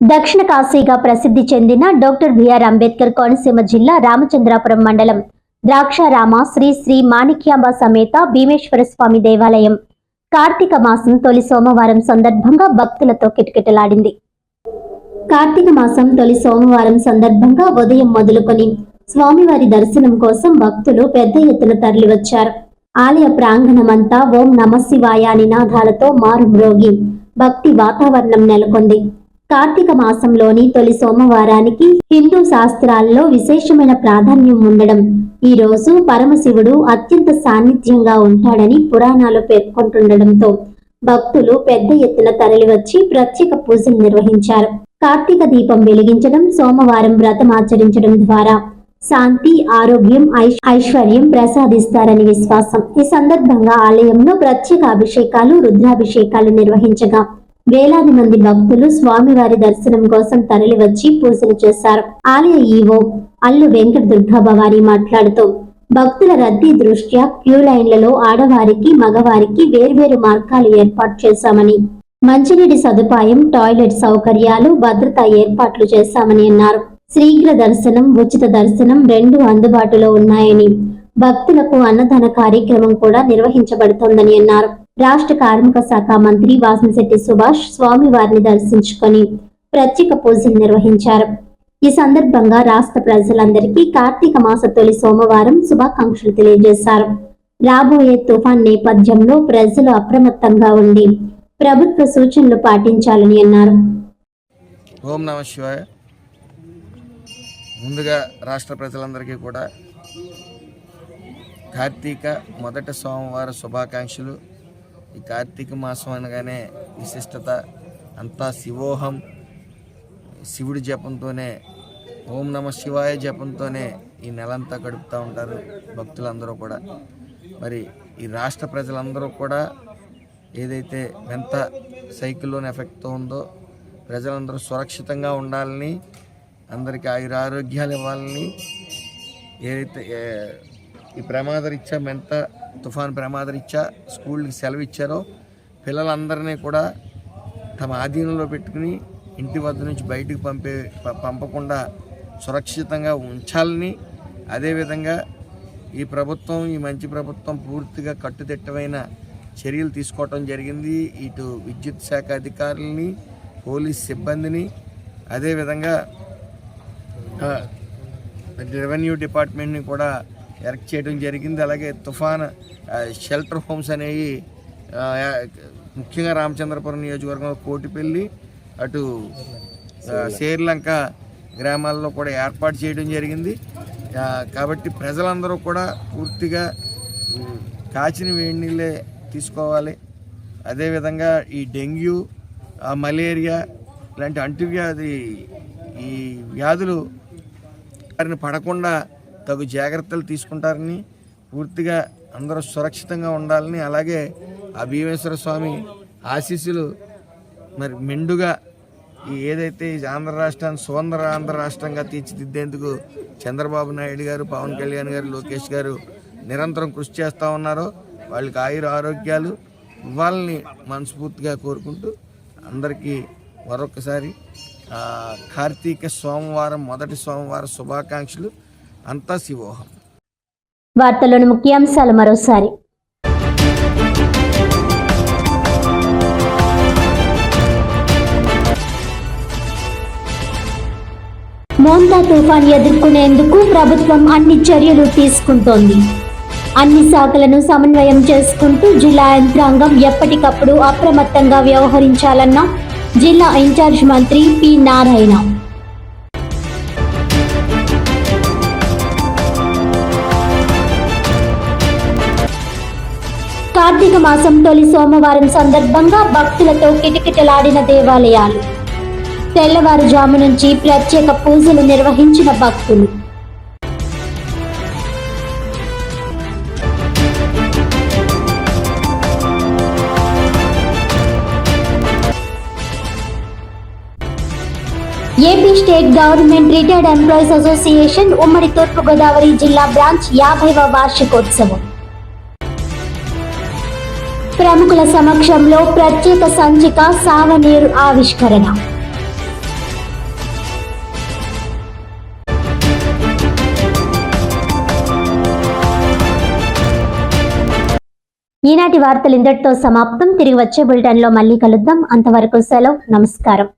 దక్షిణ కాశీగా ప్రసిద్ధి చెందిన డాక్టర్ బిఆర్ అంబేద్కర్ కోనసీమ జిల్లా రామచంద్రాపురం మండలం ద్రాక్షారామ శ్రీ శ్రీ మాణిక్యాంబ సమేత భీమేశ్వర స్వామి దేవాలయం. కార్తీక మాసం తొలి సోమవారం సందర్భంగా భక్తులతో కిటకిటలాడింది. కార్తీక మాసం తొలి సోమవారం సందర్భంగా ఉదయం మొదలుకొని స్వామివారి దర్శనం కోసం భక్తులు పెద్ద ఎత్తున తరలివచ్చారు. ఆలయ ప్రాంగణమంతా ఓం నమశివాయ నినాదాలతో మారుమ్రోగి భక్తి వాతావరణం నెలకొంది. కార్తీక మాసంలోని తొలి సోమవారానికి హిందూ శాస్త్రాల్లో విశేషమైన ప్రాధాన్యం ఉండడం. ఈ రోజు పరమశివుడు అత్యంత సాన్నిధ్యంగా ఉంటాడని పురాణాలు పేర్కొంటుండడంతో భక్తులు పెద్ద ఎత్తున తరలివచ్చి ప్రత్యేక పూజలు నిర్వహించారు. కార్తీక దీపం వెలిగించడం సోమవారం వ్రతం ఆచరించడం ద్వారా శాంతి ఆరోగ్యం ఐశ్వర్యం ప్రసాదిస్తారని విశ్వాసం. ఈ సందర్భంగా ఆలయంలో ప్రత్యేక అభిషేకాలు రుద్రాభిషేకాలు నిర్వహించగా వేలాది మంది భక్తులు స్వామివారి దర్శనం కోసం తరలివచ్చి పూజలు చేశారు. ఆలయ ఈవో అల్లు వెంకట దుర్గాబావారి మాట్లాడుతూ భక్తుల రద్దీ దృష్ట్యా క్యూ లైన్లలో ఆడవారికి మగవారికి వేర్వేరు మార్గాలు ఏర్పాటు చేశామని మంచినీటి సదుపాయం టాయిలెట్ సౌకర్యాలు భద్రతా ఏర్పాట్లు చేశామని అన్నారు. శీఘ్ర దర్శనం ఉచిత దర్శనం రెండు అందుబాటులో ఉన్నాయని భక్తులకు అన్నదాన కార్యక్రమం కూడా నిర్వహించబడుతోందని అన్నారు. రాష్ట్ర కార్మిక శాఖ మంత్రి వాసంశెట్టి సుభాష్ స్వామివారిని దర్శించుకొని ప్రత్యేక పూజలు నిర్వహించారు. ఈ సందర్భంగా రాష్ట్ర ప్రజలందరికీ కార్తీక మాస తొలి సోమవారం శుభాకాంక్షలు తెలియజేశారు. రాబోయే తుఫాన్ నేపథ్యంలో ప్రజలు అప్రమత్తంగా ఉండి ప్రభుత్వ సూచనలు పాటించాలని అన్నారు. ఓం నమ శివాయ. ముందుగా రాష్ట్ర ప్రజలందరికీ కూడా కార్తీక మొదటి సోమవారం శుభాకాంక్షలు. ఈ కార్తీక మాసం అనగానే విశిష్టత అంతా శివోహం. శివుడి జపంతోనే ఓం నమ శివాయ జపంతోనే ఈ నెలంతా గడుపుతూ ఉంటారు భక్తులందరూ కూడా. మరి ఈ రాష్ట్ర ప్రజలందరూ కూడా ఏదైతే ఎంత సైకిల్లోని ఎఫెక్ట్తో ఉందో ప్రజలందరూ సురక్షితంగా ఉండాలని అందరికీ ఆయురారోగ్యాలు ఇవ్వాలని ఏదైతే ఈ ఈ ప్రమాదరీత్యా మెంత తుఫాన్ ప్రమాదరీత్యా స్కూల్కి సెలవు ఇచ్చారో పిల్లలందరినీ కూడా తమ ఆధీనంలో పెట్టుకుని ఇంటి వద్ద నుంచి బయటకు పంపే పంపకుండా సురక్షితంగా ఉంచాలని. అదేవిధంగా ఈ ప్రభుత్వం ఈ మంచి ప్రభుత్వం పూర్తిగా కట్టుదిట్టమైన చర్యలు తీసుకోవటం జరిగింది. ఇటు విద్యుత్ శాఖ అధికారులని పోలీస్ సిబ్బందిని అదేవిధంగా రెవెన్యూ డిపార్ట్మెంట్ని కూడా ఎరెక్ట్ చేయడం జరిగింది. అలాగే తుఫాన్ షెల్టర్ హోమ్స్ అనేవి ముఖ్యంగా రామచంద్రపురం నియోజకవర్గంలో కోటిపల్లి అటు శేర్లంక గ్రామాల్లో కూడా ఏర్పాటు చేయడం జరిగింది. కాబట్టి ప్రజలందరూ కూడా పూర్తిగా కాచిన వేడి నీళ్ళే తీసుకోవాలి. అదేవిధంగా ఈ డెంగ్యూ మలేరియా ఇలాంటి అంటువ్యాధి ఈ వ్యాధులు వారిని పడకుండా తగు జాగ్రత్తలు తీసుకుంటారని పూర్తిగా అందరూ సురక్షితంగా ఉండాలని అలాగే ఆ భీమేశ్వర స్వామి ఆశీస్సులు మరి మెండుగా ఏదైతే ఆంధ్ర రాష్ట్రాన్ని సుందర ఆంధ్ర రాష్ట్రంగా తీర్చిదిద్దేందుకు చంద్రబాబు నాయుడు గారు పవన్ కళ్యాణ్ గారు లోకేష్ గారు నిరంతరం కృషి చేస్తూ ఉన్నారో వాళ్ళకి ఆయుర ఆరోగ్యాలు ఇవ్వాలని మనస్ఫూర్తిగా కోరుకుంటూ అందరికీ మరొకసారి కార్తీక సోమవారం మొదటి సోమవారం శుభాకాంక్షలు. అంతా శివోహం వార్తల్లోని ముఖ్యాంశాలు మరోసారి. మోంతా తుఫాన్ ఎదుర్కొనేందుకు ప్రభుత్వం అన్ని చర్యలు తీసుకుంటోంది. అన్ని శాఖలను సమన్వయం చేసుకుంటూ జిల్లా యంత్రాంగం ఎప్పటికప్పుడు అప్రమత్తంగా వ్యవహరించాలన్న జిల్లా ఇన్ఛార్జ్ మంత్రి పి నారాయణ. కార్తీక మాసం తొలి సోమవారం సందర్భంగా భక్తులతో కిటకిటలాడిన దేవాలయాలు. తెల్లవారుజాము నుంచి ప్రత్యేక పూజలు నిర్వహించిన భక్తులు. AP state government retired employees association ఉమ్మడి తూర్పుగోదావరి జిల్లా బ్రాంచ్ యాభైవ వార్షికోత్సవం. ప్రముఖుల సమక్షంలో ప్రత్యేక సంచిక సావనీరు ఆవిష్కరణ. ఈనాటి వార్తలు ఇంతటితో సమాప్తం. తిరిగి వచ్చే బులెటిన్లో మళ్ళీ కలుద్దాం. అంతవరకు సెలవు. నమస్కారం.